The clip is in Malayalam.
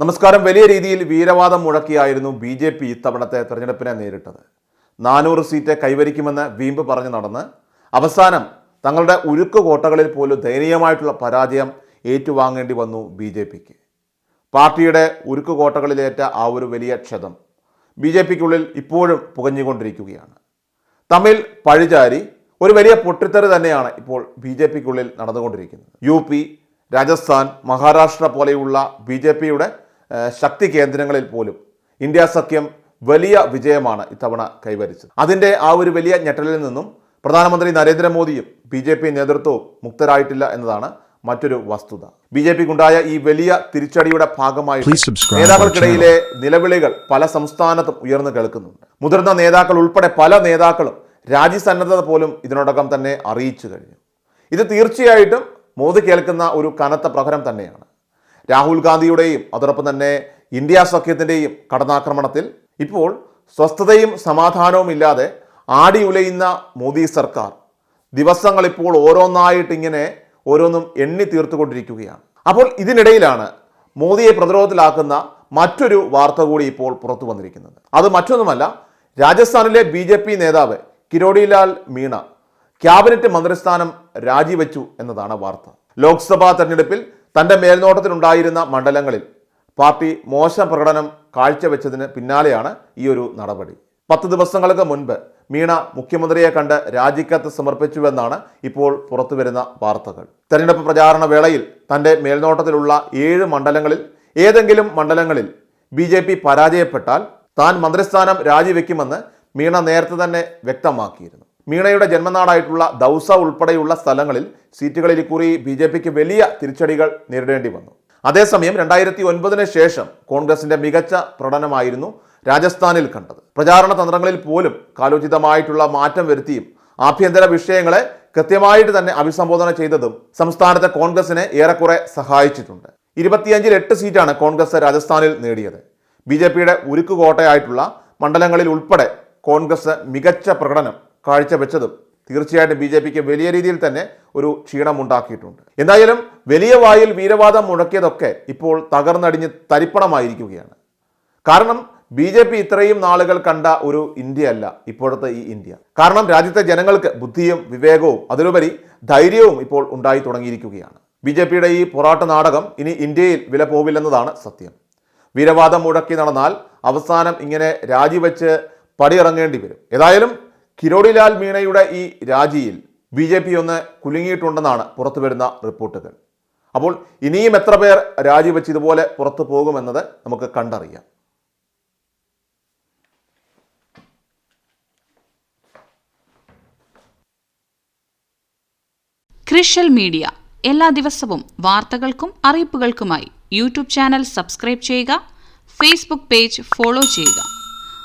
നമസ്കാരം. വലിയ രീതിയിൽ വീരവാദം മുഴക്കിയായിരുന്നു ബി ജെ പി ഇത്തവണത്തെ തെരഞ്ഞെടുപ്പിനെ നേരിട്ടത്. നാനൂറ് സീറ്റ് കൈവരിക്കുമെന്ന് വീമ്പ് പറഞ്ഞു നടന്ന് അവസാനം തങ്ങളുടെ ഉരുക്ക് കോട്ടകളിൽ പോലും ദയനീയമായിട്ടുള്ള പരാജയം ഏറ്റുവാങ്ങേണ്ടി വന്നു ബി ജെ പിക്ക്. പാർട്ടിയുടെ ഉരുക്ക് കോട്ടകളിലേറ്റ ആ ഒരു വലിയ ക്ഷതം ബി ജെ പിക്കുള്ളിൽ ഇപ്പോഴും പുകഞ്ഞുകൊണ്ടിരിക്കുകയാണ്. തമ്മിൽ പഴിചാരി ഒരു വലിയ പൊട്ടിത്തെറി തന്നെയാണ് ഇപ്പോൾ ബി ജെ പിക്കുള്ളിൽ നടന്നുകൊണ്ടിരിക്കുന്നത്. യു പി രാജസ്ഥാൻ മഹാരാഷ്ട്ര പോലെയുള്ള ബി ജെ പിയുടെ ശക്തി കേന്ദ്രങ്ങളിൽ പോലും ഇന്ത്യ സഖ്യം വലിയ വിജയമാണ് ഇത്തവണ കൈവരിച്ചത്. അതിന്റെ ആ ഒരു വലിയ ഞെട്ടലിൽ നിന്നും പ്രധാനമന്ത്രി നരേന്ദ്രമോദിയും ബി ജെ പി നേതൃത്വവും മുക്തരായിട്ടില്ല എന്നതാണ് മറ്റൊരു വസ്തുത. ബി ജെ പിക്കുണ്ടായ ഈ വലിയ തിരിച്ചടിയുടെ ഭാഗമായി നേതാക്കൾക്കിടയിലെ നിലവിളികൾ പല സംസ്ഥാനത്തും ഉയർന്നു കേൾക്കുന്നുണ്ട്. മുതിർന്ന നേതാക്കൾ ഉൾപ്പെടെ പല നേതാക്കളും രാജ്യസന്നദ്ധത പോലും ഇതിനോടകം തന്നെ അറിയിച്ചു കഴിഞ്ഞു. ഇത് തീർച്ചയായിട്ടും മോദി കേൾക്കുന്ന ഒരു കനത്ത പ്രഹരം തന്നെയാണ്. രാഹുൽ ഗാന്ധിയുടെയും അതോടൊപ്പം തന്നെ ഇന്ത്യ സഖ്യത്തിന്റെയും കടന്നാക്രമണത്തിൽ ഇപ്പോൾ സ്വസ്ഥതയും സമാധാനവും ഇല്ലാതെ ആടി ഉലയുന്ന മോദി സർക്കാർ. ദിവസങ്ങൾ ഇപ്പോൾ ഓരോന്നായിട്ട് ഇങ്ങനെ ഓരോന്നും എണ്ണി തീർത്തുകൊണ്ടിരിക്കുകയാണ്. അപ്പോൾ ഇതിനിടയിലാണ് മോദിയെ പ്രതിരോധത്തിലാക്കുന്ന മറ്റൊരു വാർത്ത കൂടി ഇപ്പോൾ പുറത്തു വന്നിരിക്കുന്നത്. അത് മറ്റൊന്നുമല്ല രാജസ്ഥാനിലെ ബി ജെ പി നേതാവ് കിരോടിലാൽ മീണ ക്യാബിനറ്റ് മന്ത്രിസ്ഥാനം രാജിവെച്ചു എന്നതാണ് വാർത്ത. ലോക്സഭാ തെരഞ്ഞെടുപ്പിൽ തന്റെ മേൽനോട്ടത്തിലുണ്ടായിരുന്ന മണ്ഡലങ്ങളിൽ പാർട്ടി മോശം പ്രകടനം കാഴ്ചവെച്ചതിന് പിന്നാലെയാണ് ഈ ഒരു നടപടി. പത്ത് ദിവസങ്ങൾക്ക് മുൻപ് മീണ മുഖ്യമന്ത്രിയെ കണ്ട് രാജിക്കത്ത് സമർപ്പിച്ചുവെന്നാണ് ഇപ്പോൾ പുറത്തുവരുന്ന വാർത്തകൾ. തെരഞ്ഞെടുപ്പ് പ്രചാരണ വേളയിൽ തന്റെ മേൽനോട്ടത്തിലുള്ള ഏഴ് മണ്ഡലങ്ങളിൽ ഏതെങ്കിലും മണ്ഡലങ്ങളിൽ ബി ജെ പി പരാജയപ്പെട്ടാൽ താൻ മന്ത്രിസ്ഥാനം രാജിവെക്കുമെന്ന് മീണ നേരത്തെ തന്നെ വ്യക്തമാക്കിയിരുന്നു. മീണയുടെ ജന്മനാടായിട്ടുള്ള ദൗസ ഉൾപ്പെടെയുള്ള സ്ഥലങ്ങളിൽ സീറ്റുകളിൽ ഇക്കുറി ബി ജെ പിക്ക് വലിയ തിരിച്ചടികൾ നേരിടേണ്ടി വന്നു. അതേസമയം രണ്ടായിരത്തി ഒൻപതിന് ശേഷം കോൺഗ്രസിന്റെ മികച്ച പ്രകടനമായിരുന്നു രാജസ്ഥാനിൽ കണ്ടത്. പ്രചാരണ തന്ത്രങ്ങളിൽ പോലും കാലോചിതമായിട്ടുള്ള മാറ്റം വരുത്തിയും ആഭ്യന്തര വിഷയങ്ങളെ കൃത്യമായിട്ട് തന്നെ അഭിസംബോധന ചെയ്തതും സംസ്ഥാനത്തെ കോൺഗ്രസിനെ ഏറെക്കുറെ സഹായിച്ചിട്ടുണ്ട്. ഇരുപത്തിയഞ്ചിൽ എട്ട് സീറ്റാണ് കോൺഗ്രസ് രാജസ്ഥാനിൽ നേടിയത്. ബി ജെ പിയുടെ ഉരുക്കുകോട്ടയായിട്ടുള്ള മണ്ഡലങ്ങളിൽ ഉൾപ്പെടെ കോൺഗ്രസ് മികച്ച പ്രകടനം കാഴ്ചവെച്ചതും തീർച്ചയായിട്ടും ബി ജെ പിക്ക് വലിയ രീതിയിൽ തന്നെ ഒരു ക്ഷീണം ഉണ്ടാക്കിയിട്ടുണ്ട് എന്തായാലും വലിയ വായിൽ വീരവാദം മുഴക്കിയതൊക്കെ ഇപ്പോൾ തകർന്നടിഞ്ഞ് തരിപ്പണമായിരിക്കുകയാണ്. കാരണം ബി ജെ പി ഇത്രയും നാളുകൾ കണ്ട ഒരു ഇന്ത്യ അല്ല ഇപ്പോഴത്തെ ഈ ഇന്ത്യ. കാരണം രാജ്യത്തെ ജനങ്ങൾക്ക് ബുദ്ധിയും വിവേകവും അതിലുപരി ധൈര്യവും ഇപ്പോൾ ഉണ്ടായി തുടങ്ങിയിരിക്കുകയാണ്. ബി ജെ പിയുടെ ഈ പൊറാട്ട നാടകം ഇനി ഇന്ത്യയിൽ വില പോവില്ലെന്നതാണ് സത്യം. വീരവാദം മുഴക്കി നടന്നാൽ അവസാനം ഇങ്ങനെ രാജിവെച്ച് പടിയിറങ്ങേണ്ടി വരും. ഏതായാലും കിരോടിലാൽ മീണയുടെ ഈ രാജിയിൽ ബി ജെ പി ഒന്ന് കുലുങ്ങിയിട്ടുണ്ടെന്നാണ് പുറത്തു വരുന്ന റിപ്പോർട്ടുകൾ. അപ്പോൾ ഇനിയും എത്ര പേർ രാജിവെച്ച് ഇതുപോലെ പുറത്തു പോകുമെന്നത് നമുക്ക് കണ്ടറിയാം. ക്രിഷ്യൽ മീഡിയ എല്ലാ ദിവസവും വാർത്തകൾക്കും അറിയിപ്പുകൾക്കുമായി യൂട്യൂബ് ചാനൽ സബ്സ്ക്രൈബ് ചെയ്യുക ഫേസ്ബുക്ക് പേജ് ഫോളോ ചെയ്യുക.